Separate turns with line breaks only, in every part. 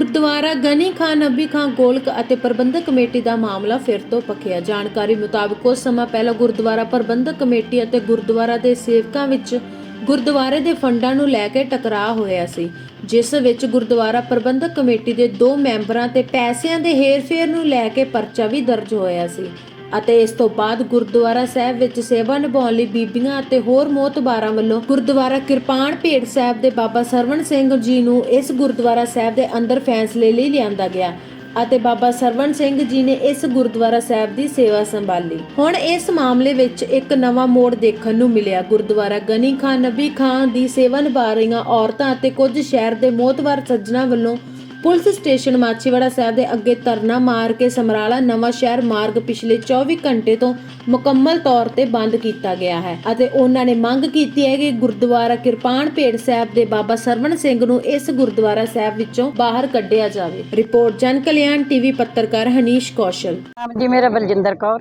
ਗੁਰਦੁਆਰਾ ਗਨੀ ਖਾਨ ਨਬੀ ਖਾਂ, ਗੋਲਕ ਅਤੇ ਪ੍ਰਬੰਧਕ ਕਮੇਟੀ ਦਾ ਮਾਮਲਾ ਫਿਰ ਤੋਂ ਪੱਕਿਆ ਜਾਣਕਾਰੀ ਮੁਤਾਬਕ, ਕੁਝ ਸਮਾਂ ਪਹਿਲਾਂ ਗੁਰਦੁਆਰਾ ਪ੍ਰਬੰਧਕ ਕਮੇਟੀ ਅਤੇ ਗੁਰਦੁਆਰਾ ਦੇ ਸੇਵਕਾਂ ਵਿੱਚ ਗੁਰਦੁਆਰੇ ਦੇ ਫੰਡਾਂ ਨੂੰ ਲੈ ਕੇ ਟਕਰਾਅ ਹੋਇਆ ਸੀ, ਜਿਸ ਵਿੱਚ ਗੁਰਦੁਆਰਾ ਪ੍ਰਬੰਧਕ ਕਮੇਟੀ ਦੇ ਦੋ ਮੈਂਬਰਾਂ ਤੇ ਪੈਸਿਆਂ ਦੇ ਹੇਰਫੇਰ ਨੂੰ ਲੈ ਕੇ ਪਰਚਾ ਵੀ ਦਰਜ ਹੋਇਆ ਸੀ। ਅਤੇ ਇਸ ਤੋਂ ਬਾਅਦ ਗੁਰਦੁਆਰਾ ਸਾਹਿਬ ਵਿੱਚ ਸੇਵਾ ਨਿਭਾਉਣ ਲਈ ਬੀਬੀਆਂ ਅਤੇ ਹੋਰ ਮੋਤਬਾਰਾਂ ਵੱਲੋਂ ਗੁਰਦੁਆਰਾ ਕਿਰਪਾਨ ਭੇਟ ਸਾਹਿਬ ਦੇ ਬਾਬਾ ਸਰਵਣ ਸਿੰਘ ਜੀ ਨੂੰ ਇਸ ਗੁਰਦੁਆਰਾ ਸਾਹਿਬ ਦੇ ਅੰਦਰ ਫੈਸਲੇ ਲਈ ਲਿਆਂਦਾ ਗਿਆ ਅਤੇ ਬਾਬਾ ਸਰਵਣ ਸਿੰਘ ਜੀ ਨੇ ਇਸ ਗੁਰਦੁਆਰਾ ਸਾਹਿਬ ਦੀ ਸੇਵਾ ਸੰਭਾਲੀ। ਹੁਣ ਇਸ ਮਾਮਲੇ ਵਿੱਚ ਇੱਕ ਨਵਾਂ ਮੋੜ ਦੇਖਣ ਨੂੰ ਮਿਲਿਆ। ਗੁਰਦੁਆਰਾ ਗਨੀ ਖਾਨ ਨਬੀ ਖਾਨ ਦੀ ਸੇਵਾ ਨਿਭਾ ਰਹੀਆਂ ਔਰਤਾਂ ਅਤੇ ਕੁਝ ਸ਼ਹਿਰ ਦੇ ਮੋਤਵਾਰ ਸੱਜਣਾ ਵੱਲੋਂ ਪੁਲਿਸ ਸਟੇਸ਼ਨ ਮਾਛੀਵਾੜਾ ਸਾਹਿਬ ਦੇ ਅੱਗੇ ਧਰਨਾ ਮਾਰ ਕੇ ਸਮਰਾਲਾ ਨਵਾਂ ਸ਼ਹਿਰ ਮਾਰਗ ਪਿਛਲੇ 24 ਘੰਟੇ ਤੋਂ ਮੁਕੰਮਲ ਤੌਰ ਤੇ ਬੰਦ ਕੀਤਾ ਗਿਆ ਹੈ ਅਤੇ ਉਹਨਾਂ ਨੇ ਮੰਗ ਕੀਤੀ ਹੈ ਕਿ ਗੁਰਦੁਆਰਾ ਕਿਰਪਾਨ ਭੇੜ ਸਾਹਿਬ ਦੇ ਬਾਬਾ ਸਰਵਣ ਸਿੰਘ ਨੂੰ ਇਸ ਗੁਰਦੁਆਰਾ ਸਾਹਿਬ ਵਿੱਚੋਂ ਬਾਹਰ ਕੱਢਿਆ ਜਾਵੇ। ਰਿਪੋਰਟ ਜਨ ਕਲਿਆਣ ਟੀਵੀ ਪੱਤਰਕਾਰ ਹਨੀਸ਼ ਕੌਸ਼ਲ।
ਨਾਮ ਜੀ ਮੇਰਾ ਬਲਜਿੰਦਰ ਕੌਰ।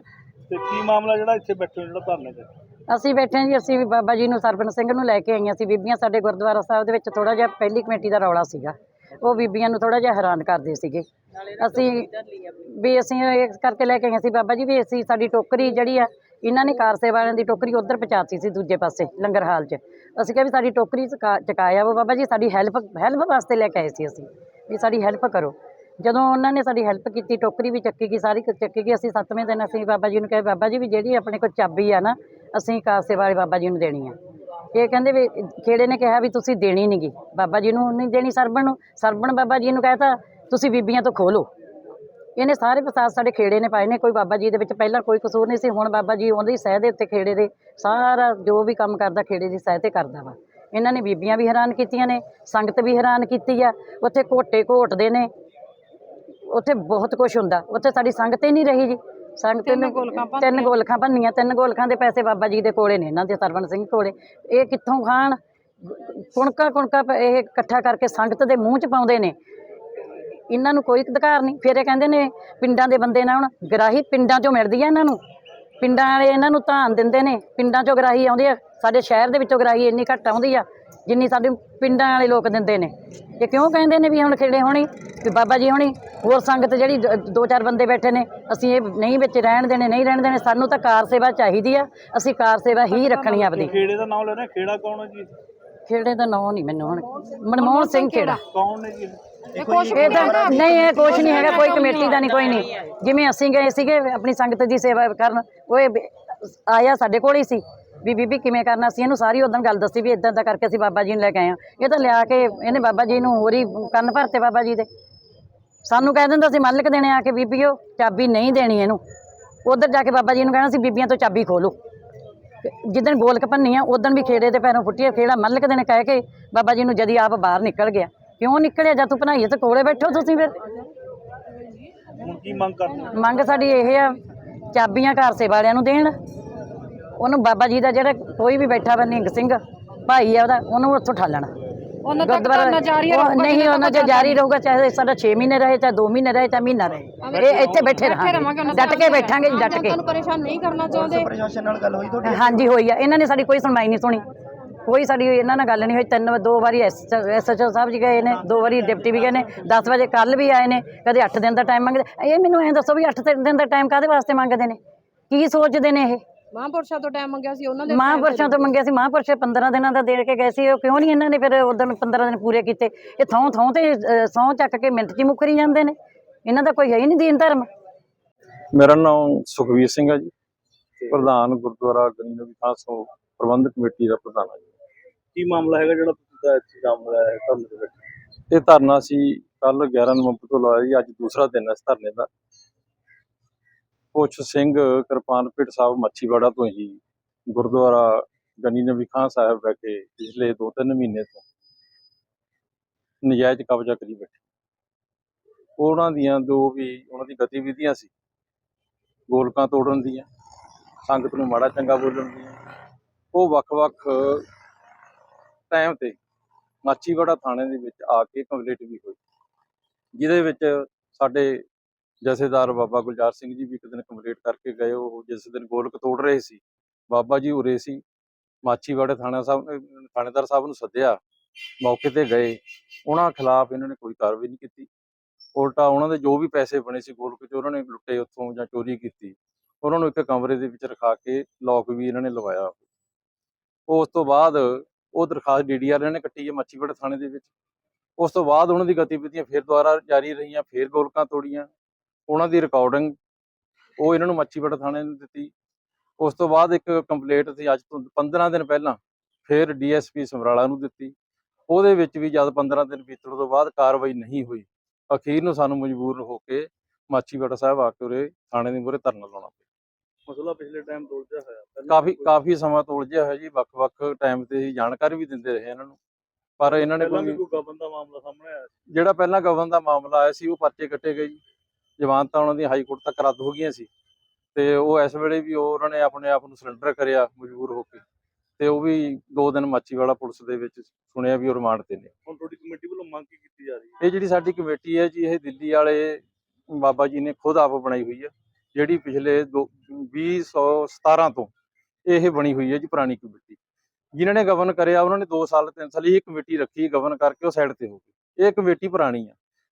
ਤੇ ਕੀ ਮਾਮਲਾ ਜਿਹੜਾ ਇੱਥੇ ਬੈਠੇ ਜਿਹੜਾ ਧਰਨੇ ਤੇ?
ਅਸੀਂ ਬੈਠੇ ਹਾਂ ਜੀ ਅਸੀਂ ਵੀ ਬਾਬਾ ਜੀ ਨੂੰ ਸਰਪੰਚ ਸਿੰਘ ਨੂੰ ਲੈ ਕੇ ਆਈਆਂ ਸੀ। ਬੀਬੀਆਂ ਸਾਡੇ ਗੁਰਦੁਆਰਾ ਸਾਹਿਬ ਦੇ ਵਿੱਚ ਥੋੜਾ ਜਿਹਾ ਪਹਿਲੀ ਕਮੇਟੀ ਦਾ ਰੌਲਾ ਸੀਗਾ। ਉਹ ਬੀਬੀਆਂ ਨੂੰ ਥੋੜਾ ਜਿਹਾ ਹੈਰਾਨ ਕਰਦੇ ਸੀਗੇ। ਅਸੀਂ ਵੀ ਅਸੀਂ ਇਸ ਕਰਕੇ ਲੈ ਕੇ ਆਈਆਂ ਸੀ ਬਾਬਾ ਜੀ ਵੀ ਅਸੀਂ ਸਾਡੀ ਟੋਕਰੀ ਜਿਹੜੀ ਆ ਇਹਨਾਂ ਨੇ ਕਾਰ ਸੇਵਾ ਵਾਲਿਆਂ ਦੀ ਟੋਕਰੀ ਉਧਰ ਪਹੁੰਚਾਤੀ ਸੀ ਦੂਜੇ ਪਾਸੇ ਲੰਗਰ ਹਾਲ 'ਚ। ਅਸੀਂ ਕਿਹਾ ਵੀ ਸਾਡੀ ਟੋਕਰੀ ਚੁਕਾ- ਚੁਕਾਇਆ ਉਹ ਬਾਬਾ ਜੀ ਸਾਡੀ ਹੈਲਪ ਹੈਲਪ ਵਾਸਤੇ ਲੈ ਕੇ ਆਏ ਸੀ ਅਸੀਂ ਵੀ ਸਾਡੀ ਹੈਲਪ ਕਰੋ। ਜਦੋਂ ਉਹਨਾਂ ਨੇ ਸਾਡੀ ਹੈਲਪ ਕੀਤੀ ਟੋਕਰੀ ਵੀ ਚੱਕੀ ਗਈ ਸਾਰੀ ਚੱਕੀ ਗਈ ਅਸੀਂ ਸੱਤਵੇਂ ਦਿਨ ਅਸੀਂ ਬਾਬਾ ਜੀ ਨੂੰ ਕਿਹਾ ਬਾਬਾ ਜੀ ਵੀ ਜਿਹੜੀ ਆਪਣੇ ਕੋਲ ਚਾਬੀ ਆ ਨਾ ਅਸੀਂ ਕਾਸੇ ਵਾਲੇ ਬਾਬਾ ਜੀ ਨੂੰ ਦੇਣੀ ਆ। ਇਹ ਕਹਿੰਦੇ ਵੀ ਖੇੜੇ ਨੇ ਕਿਹਾ ਵੀ ਤੁਸੀਂ ਦੇਣੀ ਨਹੀਂਗੀ ਬਾਬਾ ਜੀ ਨੂੰ ਨਹੀਂ ਦੇਣੀ ਸਰਬਣ ਨੂੰ। ਸਰਬਣ ਬਾਬਾ ਜੀ ਨੂੰ ਕਹਿਤਾ, ਤੁਸੀਂ ਬੀਬੀਆਂ ਤੋਂ ਖੋਲੋ। ਇਹਨੇ ਸਾਰੇ ਫਸਾਦ ਸਾਡੇ ਖੇੜੇ ਨੇ ਪਾਏ ਨੇ। ਕੋਈ ਬਾਬਾ ਜੀ ਦੇ ਵਿੱਚ ਪਹਿਲਾਂ ਕੋਈ ਕਸੂਰ ਨਹੀਂ ਸੀ। ਹੁਣ ਬਾਬਾ ਜੀ ਉਹਦੀ ਸਹਿ ਦੇ ਉੱਤੇ ਖੇੜੇ ਦੇ ਸਾਰਾ ਜੋ ਵੀ ਕੰਮ ਕਰਦਾ ਖੇੜੇ ਦੀ ਸਹਿ ਤੇ ਕਰਦਾ ਵਾ। ਇਹਨਾਂ ਨੇ ਬੀਬੀਆਂ ਵੀ ਹੈਰਾਨ ਕੀਤੀਆਂ ਨੇ, ਸੰਗਤ ਵੀ ਹੈਰਾਨ ਕੀਤੀ ਆ। ਉੱਥੇ ਘੋਟੇ ਘੋਟਦੇ ਨੇ। ਉੱਥੇ ਬਹੁਤ ਕੁਝ ਹੁੰਦਾ। ਉੱਥੇ ਸਾਡੀ ਸੰਗਤ ਹੀ ਨਹੀਂ ਰਹੀ ਜੀ। ਤਿੰਨ ਗੋਲਖਾਂ ਭੰਨੀਆਂ। ਤਿੰਨ ਗੋਲਖਾਂ ਦੇ ਪੈਸੇ ਬਾਬਾ ਜੀ ਦੇ ਕੋਲੇ ਨੇ ਇਹਨਾਂ ਦੇ ਸਰਵਣ ਸਿੰਘ ਕੋਲੇ। ਇਹ ਕਿੱਥੋਂ ਖਾਣ? ਕੁਣਕਾ ਕੁਣਕਾ ਇਹ ਇਕੱਠਾ ਕਰਕੇ ਸੰਗਤ ਦੇ ਮੂੰਹ 'ਚ ਪਾਉਂਦੇ ਨੇ। ਇਹਨਾਂ ਨੂੰ ਕੋਈ ਅਧਿਕਾਰ ਨਹੀਂ। ਫਿਰ ਇਹ ਕਹਿੰਦੇ ਨੇ ਪਿੰਡਾਂ ਦੇ ਬੰਦੇ ਨਾ ਹੁਣ ਗਰਾਹੀ ਪਿੰਡਾਂ 'ਚੋਂ ਮਿਲਦੀ ਆ ਇਹਨਾਂ ਨੂੰ। ਪਿੰਡਾਂ ਵਾਲੇ ਇਹਨਾਂ ਨੂੰ ਧਾਨ ਦਿੰਦੇ ਨੇ। ਪਿੰਡਾਂ 'ਚੋਂ ਗਰਾਹੀ ਆਉਂਦੀ ਆ। ਸਾਡੇ ਸ਼ਹਿਰ ਦੇ ਵਿੱਚੋਂ ਗਰਾਹੀ ਇੰਨੀ ਘੱਟ ਆਉਂਦੀ ਆ। ਜਿੰਨੀ ਸਾਡੇ ਪਿੰਡਾਂ ਵਾਲੇ ਲੋਕ ਦਿੰਦੇ ਨੇ। ਇਹ ਕਿਉਂ ਕਹਿੰਦੇ ਨੇ ਵੀ ਹੁਣ ਖੇੜੇ ਹੋਣੀ ਵੀ ਬਾਬਾ ਜੀ ਹੋਣੀ ਹੋਰ ਸੰਗਤ ਜਿਹੜੀ ਦ- ਚਾਰ ਬੰਦੇ ਬੈਠੇ ਨੇ ਅਸੀਂ ਇਹ ਨਹੀਂ ਵਿੱਚ ਰਹਿਣ ਦੇਣੇ ਨਹੀਂ ਰਹਿਣ ਦੇਣੇ ਸਾਨੂੰ ਤਾਂ ਕਾਰ ਸੇਵਾ ਚਾਹੀਦੀ ਆ ਅਸੀਂ ਕਾਰ ਸੇਵਾ ਹੀ ਰੱਖਣੀ ਆ ਆਪਦੀ।
ਖੇੜੇ ਦਾ ਨਾਮ ਲੈ ਰਹੇ ਖੇੜਾ ਕੌਣ ਹੈ ਜੀ?
ਖੇੜੇ ਦਾ ਨਾਂ ਨਹੀਂ ਮੈਨੂੰ ਹੁਣ ਮਨਮੋਹਨ ਸਿੰਘ ਖੇੜਾ।
ਕੌਣ ਨੇ ਜੀ? ਇਹ?
ਇਹ ਤਾਂ ਨਹੀਂ ਇਹ ਕੁਛ ਨਹੀਂ ਹੈਗਾ ਕੋਈ ਕਮੇਟੀ ਦਾ ਨਹੀਂ ਕੋਈ ਨਹੀਂ। ਜਿਵੇਂ ਅਸੀਂ ਗਏ ਸੀਗੇ ਆਪਣੀ ਸੰਗਤ ਦੀ ਸੇਵਾ ਕਰਨ ਉਹ ਆਇਆ ਸਾਡੇ ਕੋਲ ਹੀ ਸੀ। ਵੀ ਬੀਬੀ ਕਿਵੇਂ ਕਰਨਾ ਸੀ? ਇਹਨੂੰ ਸਾਰੀ ਉਦੋਂ ਗੱਲ ਦੱਸੀ ਵੀ ਇਦਾਂ ਦਾ ਕਰਕੇ ਅਸੀਂ ਬਾਬਾ ਜੀ ਨੂੰ ਲੈ ਕੇ ਆਏ ਹਾਂ। ਇਹ ਤਾਂ ਲਿਆ ਕੇ ਇਹਨੇ ਬਾਬਾ ਜੀ ਨੂੰ ਹੋਰ ਹੀ ਕੰਨ ਭਰਤੇ ਬਾਬਾ ਜੀ ਦੇ। ਸਾਨੂੰ ਕਹਿ ਦਿੰਦਾ ਸੀ ਮੱਲਕ ਦੇਣੇ ਆ ਕੇ ਬੀਬੀਓ ਚਾਬੀ ਨਹੀਂ ਦੇਣੀ ਇਹਨੂੰ। ਉਧਰ ਜਾ ਕੇ ਬਾਬਾ ਜੀ ਨੂੰ ਕਹਿਣਾ ਸੀ ਬੀਬੀਆਂ ਤੋਂ ਚਾਬੀ ਖੋਲੋ ਜਿੱਦਣ ਗੋਲਕ ਭੰਨੀ ਆ ਉਦੋਂ ਵੀ ਖੇੜੇ ਦੇ ਪੈਰੋਂ ਫੁੱਟੀ ਆ ਖੇੜਾ ਮੱਲਕ ਦੇਣੇ ਕਹਿ ਕੇ ਬਾਬਾ ਜੀ ਨੂੰ ਜਦੀ ਆਪ ਬਾਹਰ ਨਿਕਲ ਗਿਆ। ਕਿਉਂ ਨਿਕਲਿਆ? ਜਦ ਤੂੰ ਭਨਾਈਏ ਤੇ ਕੋਲੇ ਬੈਠੋ ਤੁਸੀਂ ਫਿਰ।
ਹੁਣ ਕੀ ਮੰਗ ਕਰਦੇ ਹੋ?
ਮੰਗ ਸਾਡੀ ਇਹ ਆ ਚਾਬੀਆਂ ਘਰ ਸੇ ਵਾਲਿਆਂ ਨੂੰ ਦੇਣ। ਉਹਨੂੰ ਬਾਬਾ ਜੀ ਦਾ ਜਿਹੜਾ ਕੋਈ ਵੀ ਬੈਠਾ ਵਾ ਨਿੰਗ ਸਿੰਘ ਭਾਈ ਆ ਉਹਦਾ ਉਹਨੂੰ ਉੱਥੋਂ ਠਾਲਣਾ
ਉਹਨਾਂ ਤੱਕ ਜਾਰੀ ਰਹੂਗਾ
ਨਹੀਂ ਉਹਨਾਂ ਜੇ ਜਾਰੀ ਰਹੂਗਾ ਚਾਹੇ ਸਾਡਾ 6 ਮਹੀਨੇ ਰਹੇ ਚਾਹੇ 2 ਮਹੀਨੇ ਰਹੇ ਚਾਹੇ ਮਹੀਨਾ ਰਹੇ। ਇਹ ਇੱਥੇ ਬੈਠੇ ਰਹਾਂਗੇ। ਡਟ ਕੇ ਬੈਠਾਂਗੇ ਡਟ ਕੇ।
ਤੁਹਾਨੂੰ ਪਰੇਸ਼ਾਨ ਨਹੀਂ ਕਰਨਾ ਚਾਹੁੰਦੇ।
ਹਾਂਜੀ ਹੋਈ ਆ। ਇਹਨਾਂ ਨੇ ਸਾਡੀ ਕੋਈ ਸੁਣਵਾਈ ਨਹੀਂ ਸੁਣੀ। ਕੋਈ ਸਾਡੀ ਇਹਨਾਂ ਨਾਲ ਗੱਲ ਨਹੀਂ ਹੋਈ। ਤਿੰਨ ਦੋ ਵਾਰੀ ਐਸਐਚਓ ਸਾਹਿਬ ਜੀ ਗਏ ਨੇ ਦੋ ਵਾਰੀ ਡਿਪਟੀ ਵੀ ਗਏ ਨੇ। 10 ਵਜੇ ਕੱਲ ਵੀ ਆਏ ਨੇ। ਕਦੇ 8 ਦਿਨ ਦਾ ਟਾਈਮ ਮੰਗਦੇ ਇਹ ਮੈਨੂੰ ਐਂ ਦੱਸੋ ਵੀ 8 ਦਿਨ ਦਾ ਟਾਈਮ ਕਾਦੇ ਵਾਸਤੇ ਮੰਗਦੇ ਨੇ? ਕੀ ਸੋਚਦੇ ਨੇ ਇਹ?
ਮਹਾਂਪੁਰਸ਼ਾਂ ਤੋਂ ਟਾਈਮ ਮੰਗਿਆ ਸੀ ਉਹਨਾਂ ਦੇ
ਮਹਾਂਪੁਰਸ਼ਾਂ ਤੋਂ ਮੰਗਿਆ ਸੀ ਮਹਾਂਪੁਰਸ਼ 15 ਦਿਨਾਂ ਦਾ ਦੇ ਕੇ ਗਏ ਸੀ ਉਹ ਕਿਉਂ ਨਹੀਂ ਇਹਨਾਂ ਨੇ ਫਿਰ ਉਦੋਂ 15 ਦਿਨ ਪੂਰੇ ਕੀਤੇ? ਇਹ ਥੋਂ ਥੋਂ ਤੇ ਸੌ ਚੱਕ ਕੇ ਮਿੰਟ 'ਚ ਮੁੱਕਰੀ ਜਾਂਦੇ ਨੇ। ਇਹਨਾਂ ਦਾ ਕੋਈ ਹੈ ਹੀ ਨਹੀਂ ਦੀਨ ਧਰਮ।
ਮੇਰਾ ਨਾਮ ਸੁਖਵੀਰ ਸਿੰਘ ਹੈ ਜੀ। ਪ੍ਰਧਾਨ ਗੁਰਦੁਆਰਾ ਗਨੀ ਖਾਸੋ ਪ੍ਰਬੰਧਕ ਕਮੇਟੀ ਦਾ ਪ੍ਰਧਾਨ ਹਾਂ ਜੀ।
ਕੀ ਮਾਮਲਾ ਹੈਗਾ ਜਿਹੜਾ ਤੁਸੀਂ ਦਾ ਇੱਥੇ ਕੰਮ ਲਾਇਆ ਹੈ ਧਰਨੇ ਦੇ ਵਿੱਚ?
ਇਹ ਧਰਨਾ ਸੀ ਕੱਲ 11 ਨਵੰਬਰ ਤੋਂ ਲਾਇਆ ਜੀ ਅੱਜ ਦੂਸਰਾ ਦਿਨ ਹੈ ਇਸ ਧਰਨੇ ਦਾ। ਪੁੱਛ ਸਿੰਘ ਕਿਰਪਾਨ ਕਿਰਪਾਨਪਿੰਡ ਸਾਹਿਬ ਮੱਛੀਵਾੜਾ ਤੋਂ ਹੀ ਗੁਰਦੁਆਰਾ ਗਨੀ ਨਬੀ ਖਾਨ ਸਾਹਿਬ ਵਿਖੇ ਪਿਛਲੇ 2-3 ਮਹੀਨੇ ਤੋਂ ਨਜਾਇਜ਼ ਕਬਜ਼ਾ ਕਰੀ ਬੈਠੇ। ਉਹਨਾਂ ਦੀਆਂ ਜੋ ਵੀ ਉਹਨਾਂ ਦੀ ਗਤੀਵਿਧੀਆਂ ਸੀ, ਗੋਲਕਾਂ ਤੋੜਨ ਦੀਆਂ, ਸੰਗਤ ਨੂੰ ਮਾੜਾ ਚੰਗਾ ਬੋਲਣ ਦੀਆਂ, ਉਹ ਵੱਖ-ਵੱਖ ਟਾਈਮ ਤੇ ਮਾਚੀਵਾੜਾ ਥਾਣੇ ਦੇ ਵਿੱਚ ਆ ਕੇ ਕੰਪਲੀਟ ਵੀ ਹੋਈ। ਜਿਹਦੇ ਵਿੱਚ ਸਾਡੇ ਜਥੇਦਾਰ ਬਾਬਾ ਗੁਲਜ਼ਾਰ ਸਿੰਘ ਜੀ ਵੀ ਇੱਕ ਦਿਨ ਕੰਪਲੀਟ ਕਰਕੇ ਗਏ, ਉਹ ਜਿਸ ਦਿਨ ਗੋਲਕ ਤੋੜ ਰਹੇ ਸੀ, ਬਾਬਾ ਜੀ ਉਰੇ ਸੀ ਮਾਚੀਵਾੜੇ ਥਾਣਾ ਸਾਹਿਬ ਥਾਣੇਦਾਰ ਸਾਹਿਬ ਨੂੰ ਸੱਦਿਆ, ਮੌਕੇ ਤੇ ਗਏ, ਉਹਨਾਂ ਖਿਲਾਫ ਇਹਨਾਂ ਨੇ ਕੋਈ ਕਾਰਵਾਈ ਨਹੀਂ ਕੀਤੀ, ਉਲਟਾ ਉਹਨਾਂ ਦੇ ਜੋ ਵੀ ਪੈਸੇ ਬਣੇ ਸੀ ਗੋਲਕ 'ਚ, ਉਹਨਾਂ ਨੇ ਲੁੱਟੇ ਉੱਥੋਂ ਜਾਂ ਚੋਰੀ ਕੀਤੀ, ਉਹਨਾਂ ਨੂੰ ਇੱਕ ਕਮਰੇ ਦੇ ਵਿੱਚ ਰਖਾ ਕੇ ਲੋਕ ਵੀ ਇਹਨਾਂ ਨੇ ਲਵਾਇਆ। ਉਸ ਤੋਂ ਬਾਅਦ ਉਹ ਦਰਖਾਸਤ ਡੀਡੀਆਰ ਨੇ ਕੱਟੀ ਹੈ ਮੱਛੀਵਾੜਾ ਥਾਣੇ ਦੇ ਵਿੱਚ, ਉਸ ਤੋਂ ਬਾਅਦ ਉਹਨਾਂ ਦੀ ਗਤੀਵਿਧੀਆਂ ਫਿਰ ਦੁਬਾਰਾ ਜਾਰੀ ਰਹੀਆਂ, ਫਿਰ ਗੋਲਕਾਂ ਤੋੜੀਆਂ ਉਹਨਾਂ ਦੀ ਰਿਕਾਰਡਿੰਗ ਉਹ ਇਹਨਾਂ ਨੂੰ ਮੱਛੀਵਾੜਾ ਥਾਣੇ ਨੇ ਦਿੱਤੀ। ਉਸ ਤੋਂ ਬਾਅਦ ਇੱਕ ਕੰਪਲੇਂਟ ਸੀ ਅੱਜ ਤੋਂ 15 ਦਿਨ ਪਹਿਲਾਂ ਫਿਰ ਡੀਐਸਪੀ ਸਮਰਾਲਾ ਨੂੰ ਦਿੱਤੀ। ਉਹਦੇ ਵਿੱਚ ਵੀ ਜਦ 15 ਦਿਨ ਬੀਤਣ ਤੋਂ ਬਾਅਦ ਕਾਰਵਾਈ ਨਹੀਂ ਹੋਈ ਅਖੀਰ ਨੂੰ ਸਾਨੂੰ ਮਜਬੂਰ ਹੋ ਕੇ ਮਾਚੀਵਾੜਾ ਸਾਹਿਬ ਆ ਕੇ ਉਰੇ ਥਾਣੇ ਦੇ ਮੂਹਰੇ ਧਰਨਾ ਲਾਉਣਾ ਪਿਆ।
ਮਸਲਾ ਪਿਛਲੇ ਟਾਈਮ ਤੋਂ ਉਲਝਿਆ ਹੋਇਆ।
ਕਾਫੀ ਕਾਫੀ ਸਮਾਂ ਤੋਂ ਉਲਝਿਆ ਹੋਇਆ ਜੀ ਵੱਖ-ਵੱਖ ਟਾਈਮ ਤੇ ਹੀ ਜਾਣਕਾਰੀ ਵੀ ਦਿੰਦੇ ਰਹੇ ਇਹਨਾਂ ਨੂੰ। ਪਰ ਇਹਨਾਂ ਨੇ ਕੋਈ
ਗਬਨ ਦਾ ਮਾਮਲਾ ਸਾਹਮਣੇ ਆਇਆ
ਜਿਹੜਾ ਪਹਿਲਾਂ ਗਵਨ ਦਾ ਮਾਮਲਾ ਆਇਆ ਸੀ ਉਹ ਪਰਚੇ ਕੱਟੇ ਗਏ ਜੀ। ਜ਼ਮਾਨਤਾਂ ਉਹਨਾਂ ਦੀ ਹਾਈ ਕੋਰਟ ਤੱਕ ਰੱਦ ਹੋ ਗਈਆਂ ਸੀ। ਤੇ ਉਹ ਇਸ ਵੇਲੇ ਵੀ ਉਹ ਉਹਨਾਂ ਨੇ ਆਪਣੇ ਆਪ ਨੂੰ ਸਰੈਂਡਰ ਕਰਿਆ ਮਜਬੂਰ ਹੋ ਕੇ। ਤੇ ਉਹ ਵੀ ਦੋ ਦਿਨ ਮਾਚੀਵਾੜਾ ਪੁਲਿਸ ਦੇ ਵਿੱਚ ਸੁਣਿਆ ਵੀ ਉਹ ਰਿਮਾਂਡ ਤੇ ਨੇ।
ਹੁਣ ਤੁਹਾਡੀ ਕਮੇਟੀ ਵੱਲੋਂ ਮੰਗ ਕੀ ਕੀਤੀ ਜਾ ਰਹੀ ਹੈ?
ਇਹ ਜਿਹੜੀ ਸਾਡੀ ਕਮੇਟੀ ਹੈ ਜੀ ਇਹ ਦਿੱਲੀ ਵਾਲੇ ਬਾਬਾ ਜੀ ਨੇ ਖੁਦ ਆਪ ਬਣਾਈ ਹੋਈ ਹੈ ਜਿਹੜੀ ਪਿਛਲੇ ਦੋ- 2017 ਤੋਂ ਇਹ ਬਣੀ ਹੋਈ ਹੈ ਜੀ ਪੁਰਾਣੀ ਕਮੇਟੀ। ਜਿਨ੍ਹਾਂ ਨੇ ਗਵਰਨ ਕਰਿਆ ਉਹਨਾਂ ਨੇ 2 ਸਾਲ 3 ਸਾਲ ਇਹ ਕਮੇਟੀ ਰੱਖੀ ਗਵਰਨ ਕਰਕੇ ਉਹ ਸਾਈਡ ਤੇ ਹੋ ਗਈ ਇਹ ਕਮੇਟੀ ਪੁਰਾਣੀ ਆ।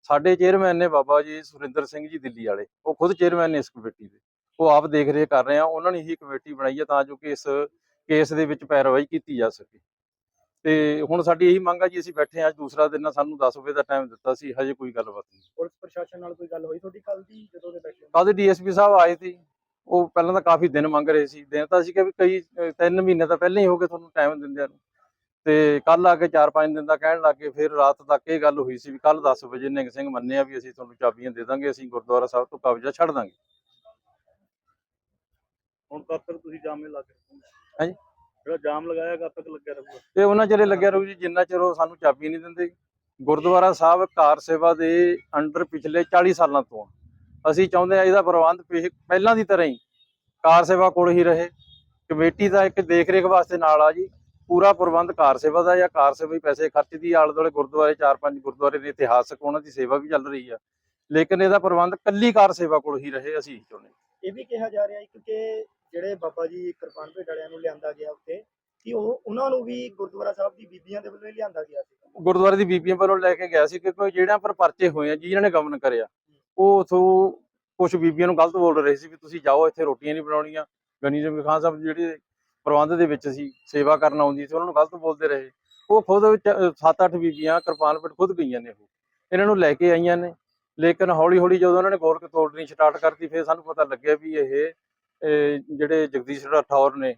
ਸਾਡੇ ਚੇਅਰਮੈਨ ਨੇ ਬਾਬਾ ਜੀ ਸੁਰਿੰਦਰ ਸਿੰਘ ਜੀ ਦਿੱਲੀ ਵਾਲੇ ਉਹ ਖੁਦ ਚੇਅਰਮੈਨ ਨੇ ਇਸ ਕਮੇਟੀ ਦੇ। ਉਹ ਆਪ ਦੇਖ ਰੇਖ ਕਰ ਰਹੇ ਆ ਉਹਨਾਂ ਨੇ ਹੀ ਕਮੇਟੀ ਬਣਾਈ ਹੈ ਤਾਂ ਜੋ ਕਿ ਇਸ ਕੇਸ ਦੇ ਵਿੱਚ ਪੈਰਵਾਈ ਕੀਤੀ ਜਾ ਸਕੇ। ਤੇ ਹੁਣ ਸਾਡੀ ਇਹੀ ਮੰਗ ਆ ਜੀ ਅਸੀਂ ਬੈਠੇ ਆ ਅੱਜ ਦੂਸਰਾ ਦਿਨ ਆ ਸਾਨੂੰ 10 ਵਜੇ ਦਾ ਟਾਈਮ ਦਿੱਤਾ ਸੀ ਹਜੇ ਕੋਈ ਗੱਲਬਾਤ ਨਹੀਂ।
ਪੁਲਿਸ ਪ੍ਰਸ਼ਾਸਨ ਨਾਲ ਕੋਈ ਗੱਲ ਹੋਈ ਤੁਹਾਡੀ ਕੱਲ ਦੀ ਜਦੋਂ ਦੇ ਬੈਠੇ
ਕੱਲ੍ਹ ਡੀਐਸਪੀ ਸਾਹਿਬ ਆਏ ਸੀ ਉਹ ਪਹਿਲਾਂ ਤਾਂ ਕਾਫੀ ਦਿਨ ਮੰਗ ਰਹੇ ਸੀ ਦਿਨ ਤਾਂ ਅਸੀਂ ਕਿ ਵੀ ਕਈ 3 ਮਹੀਨੇ ਤਾਂ ਪਹਿਲਾਂ ਹੀ ਹੋ ਗਏ ਤੁਹਾਨੂੰ ਟਾਈਮ ਦਿੰਦਿਆਂ ਨੂੰ। ਤੇ ਕੱਲ ਆ ਕੇ 4-5 ਦਿਨ ਦਾ ਕਹਿਣ ਲੱਗੇ ਫਿਰ ਰਾਤ ਤੱਕ ਇਹ ਗੱਲ ਹੋਈ ਸੀ ਵੀ ਕੱਲ 10 ਵਜੇ ਨਿੰਗ ਸਿੰਘ ਮੰਨਿਆ ਵੀ ਅਸੀਂ ਤੁਹਾਨੂੰ ਚਾਬੀਆਂ ਦੇ ਦਾਂਗੇ ਅਸੀਂ ਗੁਰਦੁਆਰਾ ਸਾਹਿਬ ਤੋਂ ਕਬਜ਼ਾ ਛੱਡ ਦਾਂਗੇ।
ਹੁਣ ਕਦ ਤੱਕ ਤੁਸੀਂ ਜਾਮੇ ਲਾ ਕੇ
ਹਾਂਜੀ।
ਜਿਹੜਾ ਜਾਮ ਲਗਾਇਆ ਕਦ ਤੱਕ ਲੱਗਿਆ ਰਹੂਗਾ?
ਤੇ ਉਹਨਾਂ ਚਿਰੇ ਲੱਗਿਆ ਰਹੂ ਜੀ ਜਿੰਨਾ ਚਿਰ ਉਹ ਸਾਨੂੰ ਚਾਬੀ ਨਹੀਂ ਦਿੰਦੇ। ਗੁਰਦੁਆਰਾ ਸਾਹਿਬ ਕਾਰ ਸੇਵਾ ਦੇ ਅੰਡਰ ਪਿਛਲੇ 40 ਸਾਲਾਂ ਤੋਂ। ਅਸੀਂ ਚਾਹੁੰਦੇ ਆ ਇਹਦਾ ਪ੍ਰਬੰਧ ਪਹਿਲਾਂ ਦੀ ਤਰ੍ਹਾਂ ਹੀ ਕਾਰ ਸੇਵਾ ਕੋਲ ਹੀ ਰਹੇ। ਕਮੇਟੀ ਦਾ ਇੱਕ ਦੇਖ ਰੇਖ ਵਾਸਤੇ ਨਾਲ ਆ ਜੀ। ਪੂਰਾ ਪ੍ਰਬੰਧ ਕਾਰ ਸੇਵਾ ਦਾ ਜਾਂ ਕਾਰ ਸੇਵਾ ਹੀ ਪੈਸੇ ਖਰਚਦੀ ਆਲੇ ਦੁਆਲੇ ਗੁਰਦੁਆਰੇ ਚਾਰ ਪੰਜ ਗੁਰਦੁਆਰੇ ਨੇ ਇਤਿਹਾਸਕ ਉਹਨਾਂ ਦੀ ਸੇਵਾ ਵੀ ਚੱਲ ਰਹੀ ਆ। ਲੇਕਿਨ ਇਹਦਾ ਪ੍ਰਬੰਧ ਕੱਲੀ ਕਾਰ ਸੇਵਾ ਕੋਲ ਹੀ ਰਹੇ ਅਸੀਂ ਇਹੀ ਚਾਹੁੰਦੇ ਹਾਂ।
ਇਹ ਵੀ ਕਿਹਾ ਜਾ ਰਿਹਾ ਹੈ ਕਿਉਂਕਿ ਜਿਹੜੇ ਬਾਬਾ ਜੀ ਕਿਰਪਾਨ ਭੇਟ ਵਾਲਿਆਂ ਨੂੰ ਲਿਆਂਦਾ ਗਿਆ ਉੱਤੇ ਕਿ ਉਹ ਉਹਨਾਂ ਨੂੰ ਵੀ ਗੁਰਦੁਆਰਾ ਸਾਹਿਬ ਦੀ ਬੀਬੀਆਂ ਦੇ ਵੱਲੋਂ ਹੀ ਲਿਆਂਦਾ ਗਿਆ ਸੀ।
ਗੁਰਦੁਆਰੇ ਦੀ ਬੀਬੀਆਂ ਵੱਲੋਂ ਲੈ ਕੇ ਗਿਆ ਸੀ ਕਿ ਕੋਈ ਜਿਹੜਿਆਂ ਪਰ ਪਰਚੇ ਹੋਏ ਆ ਜਿਨ੍ਹਾਂ ਨੇ ਗਮਨ ਕਰਿਆ ਉਹ ਉਥੋਂ ਕੁਝ ਬੀਬੀਆਂ ਨੂੰ ਗਲਤ ਬੋਲ ਰਹੇ ਸੀ ਵੀ ਤੁਸੀਂ ਜਾਓ ਇੱਥੇ ਰੋਟੀਆਂ ਨਹੀਂ ਬਣਾਉਣੀਆਂ। ਗਨੀ ਜਮ ਖਾਨ ਸਾਹਿਬ ਜਿਹੜੇ ਪ੍ਰਬੰਧ ਦੇ ਵਿੱਚ ਸੀ, ਸੇਵਾ ਕਰਨ ਆਉਂਦੀ ਸੀ, ਉਹਨਾਂ ਨੂੰ ਗਲਤ ਬੋਲਦੇ ਰਹੇ। ਉਹ ਖੁਦ ਵਿੱਚ 7-8 ਬੀਬੀਆਂ, ਕਿਰਪਾਨ ਪਿੰਡ ਖੁਦ ਗਈਆਂ ਨੇ ਉਹ। ਇਹਨਾਂ ਨੂੰ ਲੈ ਕੇ ਆਈਆਂ ਨੇ। ਲੇਕਿਨ ਹੌਲੀ ਹੌਲੀ ਜਦੋਂ ਉਹਨਾਂ ਨੇ ਗੋਲਕ ਤੋੜਨੀ ਸਟਾਰਟ ਕਰਤੀ, ਫਿਰ ਸਾਨੂੰ ਪਤਾ ਲੱਗਿਆ ਵੀ ਇਹ ਜਿਹੜੇ ਜਗਦੀਸ਼ ਰਾਠੌਰ ਨੇ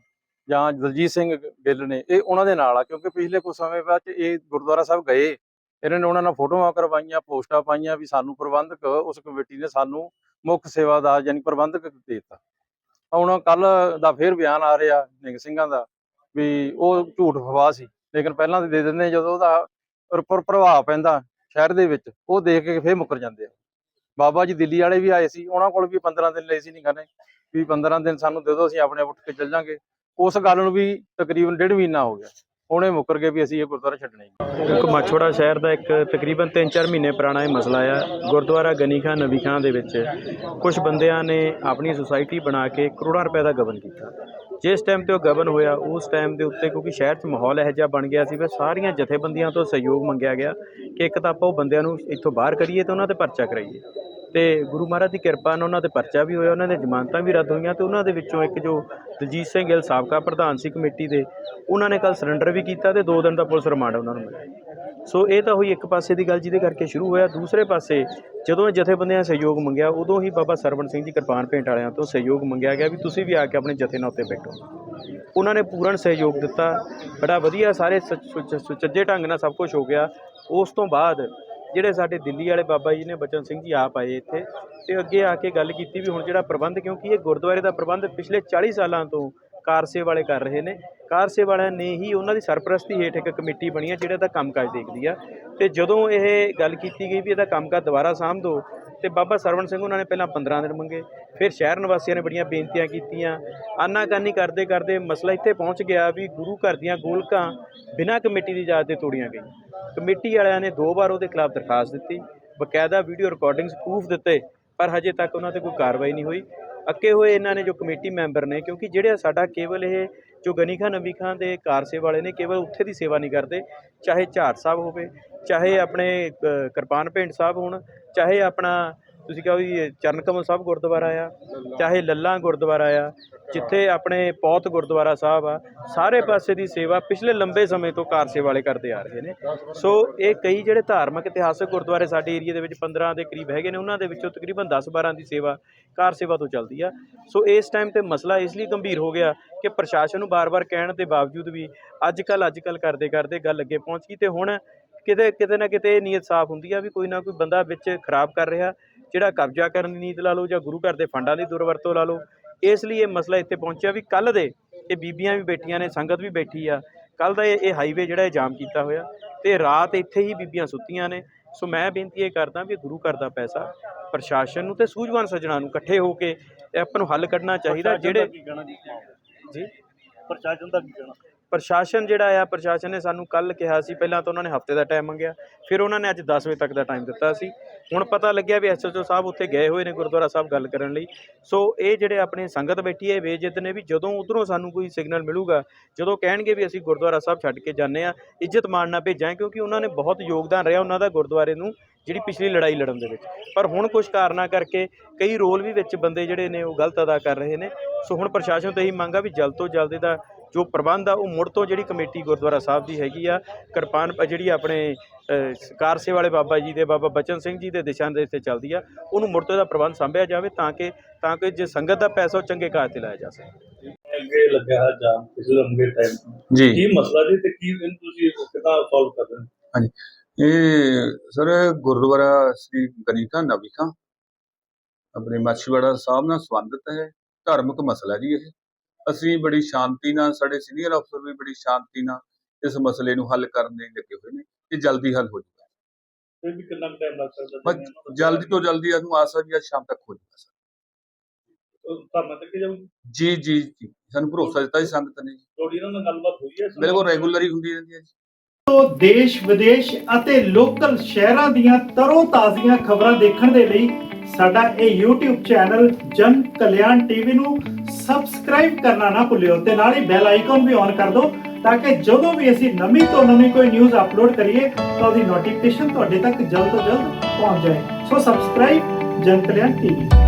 ਜਾਂ ਦਲਜੀਤ ਸਿੰਘ ਗਿੱਲ ਨੇ, ਇਹ ਉਹਨਾਂ ਦੇ ਨਾਲ ਆ, ਕਿਉਂਕਿ ਪਿਛਲੇ ਕੁਝ ਸਮੇਂ ਬਾਅਦ 'ਚ ਇਹ ਗੁਰਦੁਆਰਾ ਸਾਹਿਬ ਗਏ। ਇਹਨਾਂ ਨੇ ਉਹਨਾਂ ਨਾਲ ਫੋਟੋਆਂ ਕਰਵਾਈਆਂ, ਪੋਸਟਾਂ ਪਾਈਆਂ ਵੀ ਸਾਨੂੰ ਪ੍ਰਬੰਧਕ, ਉਸ ਕਮੇਟੀ ਨੇ ਸਾਨੂੰ ਮੁੱਖ ਸੇਵਾਦਾਰ ਯਾਨੀ ਪ੍ਰਬੰਧਕ ਦੇ ਦਿੱਤਾ। ਹੁਣ ਕੱਲ ਦਾ ਫਿਰ ਬਿਆਨ ਆ ਰਿਹਾ ਨਿੰਗ ਸਿੰਘਾਂ ਦਾ ਵੀ ਉਹ ਝੂਠ ਫਵਾ ਸੀ। ਲੇਕਿਨ ਪਹਿਲਾਂ ਤਾਂ ਦੇ ਦਿੰਦੇ ਜਦੋਂ ਉਹਦਾ ਉੱਪਰ ਪ੍ਰਭਾਵ ਪੈਂਦਾ ਸ਼ਹਿਰ ਦੇ ਵਿੱਚ, ਉਹ ਦੇਖ ਕੇ ਫੇਰ ਮੁੱਕਰ ਜਾਂਦੇ ਆ। ਬਾਬਾ ਜੀ ਦਿੱਲੀ ਵਾਲੇ ਵੀ ਆਏ ਸੀ, ਉਹਨਾਂ ਕੋਲ ਵੀ 15 ਦਿਨ ਲਈ ਸੀ ਨਹੀਂ ਕਰਨੇ। ਵੀ 15 ਦਿਨ ਸਾਨੂੰ ਦੇ ਦਿਓ, ਅਸੀਂ ਆਪਣੇ ਉੱਠ ਕੇ ਚੱਲ ਜਾਾਂਗੇ। ਉਸ ਗੱਲ ਨੂੰ ਵੀ ਤਕਰੀਬਨ ਡੇਢ ਮਹੀਨਾ ਹੋ ਗਿਆ। ਹੁਣ ਮੁੱਕਰ ਗਏ ਵੀ ਅਸੀਂ ਇਹ ਗੁਰਦੁਆਰਾ ਛੱਡਣਾ ਹੀ।
ਇੱਕ ਮਾਛੋੜਾ ਸ਼ਹਿਰ ਦਾ ਇੱਕ ਤਕਰੀਬਨ 3-4 ਮਹੀਨੇ ਪੁਰਾਣਾ ਇਹ ਮਸਲਾ ਆ। ਗੁਰਦੁਆਰਾ ਗਨੀ ਖਾਂ ਨਬੀ ਖਾਂ ਦੇ ਵਿੱਚ ਕੁਝ ਬੰਦਿਆਂ ਨੇ ਆਪਣੀ ਸੁਸਾਇਟੀ ਬਣਾ ਕੇ ਕਰੋੜਾਂ ਰੁਪਏ ਦਾ ਗਬਨ ਕੀਤਾ। ਜਿਸ ਟਾਈਮ ਤੇ ਉਹ ਗਬਨ ਹੋਇਆ, ਉਸ ਟਾਈਮ ਦੇ ਉੱਤੇ ਕਿਉਂਕਿ ਸ਼ਹਿਰ 'ਚ ਮਾਹੌਲ ਇਹੋ ਜਿਹਾ ਬਣ ਗਿਆ ਸੀ ਵੀ ਸਾਰੀਆਂ ਜਥੇਬੰਦੀਆਂ ਤੋਂ ਸਹਿਯੋਗ ਮੰਗਿਆ ਗਿਆ ਕਿ ਇੱਕ ਤਾਂ ਆਪਾਂ ਉਹ ਬੰਦਿਆਂ ਨੂੰ ਇੱਥੋਂ ਬਾਹਰ ਕਰੀਏ ਤੇ ਉਹਨਾਂ ਤੇ ਪਰਚਾ ਕਰਾਈਏ। ਤੇ ਗੁਰੂ ਮਹਾਰਾਜ ਦੀ ਕਿਰਪਾ ਨਾਲ ਉਹਨਾਂ ਤੇ ਪਰਚਾ ਵੀ ਹੋਇਆ, ਉਹਨਾਂ ਦੇ ਜ਼ਮਾਨਤਾਂ ਵੀ ਰੱਦ ਹੋਈਆਂ ਤੇ ਉਹਨਾਂ ਦੇ ਵਿੱਚੋਂ ਇੱਕ ਜੋ ਦਲਜੀਤ ਸਿੰਘ ਗਿੱਲ ਸਾਬਕਾ ਪ੍ਰਧਾਨ ਸੀ ਕਮੇਟੀ ਦੇ, ਉਹਨਾਂ ਨੇ ਕੱਲ ਸਰੈਂਡਰ ਵੀ ਕੀਤਾ ਤੇ 2 ਦਿਨ ਦਾ ਪੁਲਿਸ ਰਿਮਾਂਡ ਉਹਨਾਂ ਨੂੰ ਮਿਲਿਆ। ਸੋ ਇਹ ਤਾਂ ਹੋਈ ਇੱਕ ਪਾਸੇ ਦੀ ਗੱਲ ਜਿਹਦੇ ਕਰਕੇ ਸ਼ੁਰੂ ਹੋਇਆ। ਦੂਸਰੇ ਪਾਸੇ ਜਦੋਂ ਇਹ ਜਥੇਬੰਦੀਆਂ ਨੇ ਸਹਿਯੋਗ ਮੰਗਿਆ, ਉਦੋਂ ਹੀ ਬਾਬਾ ਸਰਵਣ ਸਿੰਘ ਜੀ ਕਿਰਪਾਨ ਭੇਂਟ ਵਾਲਿਆਂ ਤੋਂ ਸਹਿਯੋਗ ਮੰਗਿਆ ਗਿਆ ਵੀ ਤੁਸੀਂ ਵੀ ਆ ਕੇ ਆਪਣੇ ਜਥੇ ਨਾਲ ਉੱਤੇ ਬੈਠੋ। ਉਹਨਾਂ ਨੇ ਪੂਰਨ ਸਹਿਯੋਗ ਦਿੱਤਾ। ਬੜਾ ਵਧੀਆ ਸਾਰੇ ਸੁਚ- ਸੁਚੱਜੇ ਢੰਗ ਨਾਲ ਸਭ ਕੁਝ ਹੋ ਗਿਆ। ਉਸ ਤੋਂ ਬਾਅਦ ਜਿਹੜੇ ਸਾਡੇ ਦਿੱਲੀ ਵਾਲੇ ਬਾਬਾ ਜੀ ਨੇ, ਬਚਨ ਸਿੰਘ ਜੀ ਆਪ ਆਏ ਇੱਥੇ ਤੇ ਅੱਗੇ ਆ ਕੇ ਗੱਲ ਕੀਤੀ ਵੀ ਹੁਣ ਜਿਹੜਾ ਪ੍ਰਬੰਧ, ਕਿਉਂਕਿ ਇਹ ਗੁਰਦੁਆਰੇ ਦਾ ਪ੍ਰਬੰਧ ਪਿਛਲੇ 40 ਸਾਲਾਂ ਤੋਂ ਕਾਰਸੇ ਵਾਲੇ ਕਰ ਰਹੇ ਨੇ। ਕਾਰਸੇ ਵਾਲਿਆਂ ਨੇ ਹੀ ਉਹਨਾਂ ਦੀ ਸਰਪ੍ਰਸਤੀ ਹੇਠ ਇੱਕ ਕਮੇਟੀ ਬਣੀ ਹੈ ਜਿਹੜਾ ਦਾ ਕੰਮਕਾਜ ਦੇਖਦੀ ਆ। ਤੇ ਜਦੋਂ ਇਹ ਗੱਲ ਕੀਤੀ ਗਈ ਵੀ ਇਹਦਾ ਕੰਮਕਾਜ ਦੁਬਾਰਾ ਸਾਂਭ ਦਿਓ ਤੇ ਬਾਬਾ ਸਰਵਣ ਸਿੰਘ ਉਹਨਾਂ ਨੇ ਪਹਿਲਾਂ 15 ਦਿਨ ਮੰਗੇ, ਫਿਰ ਸ਼ਹਿਰ ਨਿਵਾਸੀਆਂ ਨੇ ਬੜੀਆਂ ਬੇਨਤੀਆਂ ਕੀਤੀਆਂ। ਆਨਾਕਾਨੀ ਕਰਦੇ ਕਰਦੇ ਮਸਲਾ ਇੱਥੇ ਪਹੁੰਚ ਗਿਆ ਵੀ ਗੁਰੂ ਘਰ ਦੀਆਂ ਗੋਲਕਾਂ ਬਿਨਾਂ ਕਮੇਟੀ ਦੀ ਇਜਾਜ਼ਤ ਦੇ ਤੋੜੀਆਂ ਗਈਆਂ। ਕਮੇਟੀ ਵਾਲਿਆਂ ਨੇ ਦੋ ਵਾਰ ਉਹਦੇ ਖਿਲਾਫ ਦਰਖਾਸਤ ਦਿੱਤੀ। ਬਕਾਇਦਾ ਵੀਡੀਓ ਰਿਕਾਰਡਿੰਗਸ ਪ੍ਰੂਫ ਦਿੱਤੇ, ਪਰ ਹਜੇ ਤੱਕ ਉਹਨਾਂ ਤੇ ਕੋਈ ਕਾਰਵਾਈ ਨਹੀਂ ਹੋਈ। ਅੱਕੇ ਹੋਏ ਇਹਨਾਂ ਨੇ ਜੋ ਕਮੇਟੀ ਮੈਂਬਰ ਨੇ, ਕਿਉਂਕਿ ਜਿਹੜੇ ਸਾਡਾ ਕੇਵਲ ਇਹ ਜੋ ਗਨੀ ਖਾਨ ਨਬੀ ਖਾਨ ਦੇ ਕਾਰਸੇ ਵਾਲੇ ਨੇ, ਕੇਵਲ ਉੱਥੇ ਦੀ ਸੇਵਾ ਨਹੀਂ ਕਰਦੇ। ਚਾਹੇ ਝਾੜ ਸਾਹਿਬ ਹੋਵੇ, ਚਾਹੇ ਆਪਣੇ ਕਿਰਪਾਨ ਪਿੰਡ ਸਾਹਿਬ ਹੋਣ, ਚਾਹੇ ਆਪਣਾ ਤੁਸੀਂ ਕਹੋ ਜੀ ਚਰਨ ਕਮਲ ਸਾਹਿਬ ਗੁਰਦੁਆਰਾ ਆ, ਚਾਹੇ ਲੱਲਾ ਗੁਰਦੁਆਰਾ ਆ, ਜਿੱਥੇ ਆਪਣੇ ਪੌਤ ਗੁਰਦੁਆਰਾ ਸਾਹਿਬ ਆ, ਸਾਰੇ ਪਾਸੇ ਦੀ ਸੇਵਾ ਪਿਛਲੇ ਲੰਬੇ ਸਮੇਂ ਤੋਂ ਕਾਰ ਸੇਵਾ ਵਾਲੇ ਕਰਦੇ ਆ ਰਹੇ ਨੇ। ਸੋ ਇਹ ਕਈ ਜਿਹੜੇ ਧਾਰਮਿਕ ਇਤਿਹਾਸਕ ਗੁਰਦੁਆਰੇ ਸਾਡੇ ਏਰੀਆ ਦੇ ਵਿੱਚ 15 ਦੇ ਕਰੀਬ ਹੈਗੇ ਨੇ, ਉਹਨਾਂ ਦੇ ਵਿੱਚੋਂ ਤਕਰੀਬਨ 10-12 ਦੀ ਸੇਵਾ, ਕਾਰ ਸੇਵਾ ਤੋਂ ਚੱਲਦੀ ਆ। ਸੋ ਇਸ ਟਾਈਮ ਤੇ ਮਸਲਾ ਇਸ ਲਈ ਗੰਭੀਰ ਹੋ ਗਿਆ ਕਿ ਪ੍ਰਸ਼ਾਸਨ ਨੂੰ ਬਾਰ-ਬਾਰ ਕਹਿਣ ਦੇ ਬਾਵਜੂਦ ਵੀ ਅੱਜ-ਕੱਲ ਅੱਜ-ਕੱਲ ਕਰਦੇ ਕਰਦੇ ਗੱਲ ਅੱਗੇ ਪਹੁੰਚ ਗਈ ਤੇ ਹੁਣ ਕਿਤੇ ਕਿਤੇ ਨਾ ਕਿਤੇ ਇਹ ਨੀਅਤ ਸਾਫ਼ ਹੁੰਦੀ ਆ ਵੀ ਕੋਈ ਨਾ ਕੋਈ ਬੰਦਾ ਵਿੱਚ ਖਰਾਬ ਕਰ ਰਿਹਾ। ਜਿਹੜਾ ਕਬਜ਼ਾ ਕਰਨ ਦੀ ਨੀਤ ਲਾ ਲਓ ਜਾਂ ਗੁਰੂ ਘਰ ਦੇ ਫੰਡਾਂ ਦੀ ਦੁਰਵਰਤੋਂ ਲਾ ਲਓ ਇਸ ਲਈ ਇਹ ਮਸਲਾ ਇੱਥੇ ਪਹੁੰਚਿਆ ਵੀ ਕੱਲ ਦੇ ਇਹ ਬੀਬੀਆਂ ਵੀ ਬੈਠੀਆਂ ਨੇ ਸੰਗਤ ਵੀ ਬੈਠੀ ਆ। ਕੱਲ ਦਾ ਇਹ ਹਾਈਵੇ ਜਿਹੜਾ ਇਹ ਜਾਮ ਕੀਤਾ ਹੋਇਆ ਤੇ ਰਾਤ ਇੱਥੇ ਹੀ ਬੀਬੀਆਂ ਸੁੱਤੀਆਂ ਨੇ। ਸੋ ਮੈਂ ਬੇਨਤੀ ਇਹ ਕਰਦਾ ਵੀ ਗੁਰੂ ਘਰ ਦਾ ਪੈਸਾ ਪ੍ਰਸ਼ਾਸਨ ਨੂੰ ਤੇ ਸੂਝਵਾਨ ਸੱਜਣਾ ਨੂੰ ਇਕੱਠੇ ਹੋ ਕੇ ਇਹ ਆਪਾਂ ਨੂੰ ਹੱਲ ਕੱਢਣਾ ਚਾਹੀਦਾ ਜਿਹੜੇ
ਜੀ? ਪ੍ਰਸ਼ਾਸਨ ਦਾ ਕੀ ਕਹਿਣਾ?
ਪ੍ਰਸ਼ਾਸਨ ਜਿਹੜਾ ਆ, ਪ੍ਰਸ਼ਾਸਨ ਨੇ ਸਾਨੂੰ ਕੱਲ ਕਿਹਾ ਸੀ, ਪਹਿਲਾਂ ਤਾਂ ਉਹਨਾਂ ਨੇ ਹਫ਼ਤੇ ਦਾ ਟਾਈਮ ਮੰਗਿਆ, ਫਿਰ ਉਹਨਾਂ ਨੇ ਅੱਜ 10 ਵਜੇ ਤੱਕ ਦਾ ਟਾਈਮ ਦਿੱਤਾ ਸੀ। ਹੁਣ ਪਤਾ ਲੱਗਿਆ ਵੀ ਐਸਐਚਓ ਸਾਹਿਬ ਉੱਥੇ ਗਏ ਹੋਏ ਨੇ ਗੁਰਦੁਆਰਾ ਸਾਹਿਬ ਗੱਲ ਕਰਨ ਲਈ। ਸੋ ਇਹ ਜਿਹੜੇ ਆਪਣੀ ਸੰਗਤ ਬੈਠੀ ਹੈ, ਬੇਜਿੱਦ ਨੇ ਵੀ ਜਦੋਂ ਉਧਰੋਂ ਸਾਨੂੰ ਕੋਈ ਸਿਗਨਲ ਮਿਲੂਗਾ, ਜਦੋਂ ਕਹਿਣਗੇ ਵੀ ਅਸੀਂ ਗੁਰਦੁਆਰਾ ਸਾਹਿਬ ਛੱਡ ਕੇ ਜਾਂਦੇ ਆ ਇੱਜ਼ਤ ਮਾਣ ਨਾਲ ਭੇਜਾਂ, ਕਿਉਂਕਿ ਉਹਨਾਂ ਨੇ ਬਹੁਤ ਯੋਗਦਾਨ ਰਿਹਾ ਉਹਨਾਂ ਦਾ ਗੁਰਦੁਆਰੇ ਨੂੰ। ਜਿਹੜੀ ਪਿਛਲੀ ਲੜਾਈ ਲੜਨ ਦੇ ਵਿੱਚ। ਪਰ ਹੁਣ ਕੁਝ ਕਾਰਨਾਂ ਕਰਕੇ ਕਈ ਰੋਲ ਵੀ ਵਿੱਚ ਬੰਦੇ ਜਿਹੜੇ ਨੇ ਉਹ ਗਲਤ ਅਦਾ ਕਰ ਰਹੇ ਨੇ। ਸੋ ਹੁਣ ਪ੍ਰਸ਼ਾਸਨ ਤੋਂ ਇਹੀ ਮੰਗ ਆ ਵੀ ਜਲਦ ਤੋਂ ਜਲਦ ਇਹਦਾ ਜੋ ਪ੍ਰਬੰਧ ਆ ਉਹ ਮੁੜ ਤੋਂ ਜਿਹੜੀ ਕਮੇਟੀ ਗੁਰਦੁਆਰਾ ਸਾਹਿਬ ਦੀ ਹੈਗੀ ਆ ਕਿਰਪਾਨ ਜਿਹੜੀ ਆਪਣੇ ਅ, ਕਾਰ ਸੇ ਵਾਲੇ ਬਾਬਾ ਜੀ ਦੇ ਬਾਬਾ ਬਚਨ ਸਿੰਘ ਜੀ ਦੇ ਦਿਸ਼ਾ ਨਿਰਦੇਸ਼ ਤੇ ਚੱਲਦੀ ਆ ਉਹਨੂੰ ਮੁੜ ਤੋਂ ਇਹਦਾ ਪ੍ਰਬੰਧ ਸੰਭਿਆ ਜਾਵੇ ਤਾਂ ਕਿ ਤਾਂ ਕਿ ਜੇ ਸੰਗਤ ਦਾ ਪੈਸਾ ਉਹ ਚੰਗੇ ਕਾਜ ਤੇ ਲਾਇਆ ਜਾ ਸਕੇ।
ਅੱਗੇ ਲੱਗਿਆ ਜਾਮ ਪਿਛਲੇ ਲੰਬੇ ਟਾਈਮ
ਜੀ।
ਕੀ ਮਸਲਾ ਜੀ ਤੇ ਕੀ ਇਹਨੂੰ ਤੁਸੀਂ ਕਿੱਦਾਂ ਸੋਲਵ ਕਰਦੇ ਹੋ?
ਇਹ ਸਰ ਗੁਰਦੁਆਰਾ ਸ੍ਰੀ ਗਨੀਕਾ ਨਵੀਖਾ ਆਪਣੇ ਮਾਛੀਵਾੜਾ ਸਾਹਿਬ ਨਾਲ ਸੰਬੰਧਿਤ ਹੈ ਧਾਰਮਿਕ ਮਸਲਾ ਜੀ ਇਹ। ਅਸੀਂ ਬੜੀ ਸ਼ਾਂਤੀ ਨਾਲ ਸਾਡੇ ਸੀਨੀਅਰ ਅਫਸਰ ਵੀ ਬੜੀ ਸ਼ਾਂਤੀ ਨਾਲ ਇਸ ਮਸਲੇ ਨੂੰ ਹੱਲ ਕਰਨ ਲਈ ਲੱਗੇ ਹੋਏ ਨੇ ਇਹ ਜਲਦੀ ਹੱਲ ਹੋ ਜਾਊਗਾ।
ਵੀ ਕਿੰਨਾ ਟਾਈਮ ਲੱਗ ਸਕਦਾ
ਜਲਦੀ ਤੋਂ ਜਲਦੀ ਇਹਨੂੰ ਆਸ ਹੈ ਵੀ ਅੱਜ ਸ਼ਾਮ ਤੱਕ ਹੋ ਜਾਊਗਾ ਜੀ ਜੀ ਜੀ। ਸਾਨੂੰ ਭਰੋਸਾ ਦਿੱਤਾ ਜੀ ਸੰਗਤ ਨੇ
ਤੁਹਾਡੀ ਇਹਨਾਂ ਨਾਲ ਗੱਲਬਾਤ ਹੋਈ ਹੈ?
ਬਿਲਕੁਲ ਰੈਗੂਲਰ ਹੀ ਹੁੰਦੀ ਰਹਿੰਦੀ ਹੈ ਜੀ।
ਤੋਂ ਦੇਸ਼, ਵਿਦੇਸ਼ ਅਤੇ ਲੋਕਲ ਸ਼ਹਿਰਾਂ ਦੀਆਂ ਤਰੋ ਤਾਜ਼ੀਆਂ ਖਬਰਾਂ ਦੇਖਣ ਦੇ ਲਈ ਸਾਡਾ ਇਹ YouTube ਚੈਨਲ ਜਨ ਕਲਿਆਣ ਟੀਵੀ ਨੂੰ ਸਬਸਕ੍ਰਾਈਬ ਕਰਨਾ ਨਾ ਭੁੱਲਿਓ ਤੇ ਨਾਲ ਹੀ ਬੈਲ ਆਈਕਨ ਵੀ ਔਨ ਕਰ ਦਿਓ ਤਾਂ ਕਿ ਜਦੋਂ ਵੀ ਅਸੀਂ ਨਵੀਂ ਤੋਂ ਨਵੀਂ ਕੋਈ ਨਿਊਜ਼ ਅਪਲੋਡ ਕਰੀਏ ਤਾਂ ਉਹਦੀ ਨੋਟੀਫਿਕੇਸ਼ਨ ਤੁਹਾਡੇ ਤੱਕ ਜਲਦ ਤੋਂ ਜਲਦ ਪਹੁੰਚ ਜਾਏ। ਸੋ ਸਬਸਕ੍ਰਾਈਬ ਜਨ ਕਲਿਆਣ ਟੀਵੀ।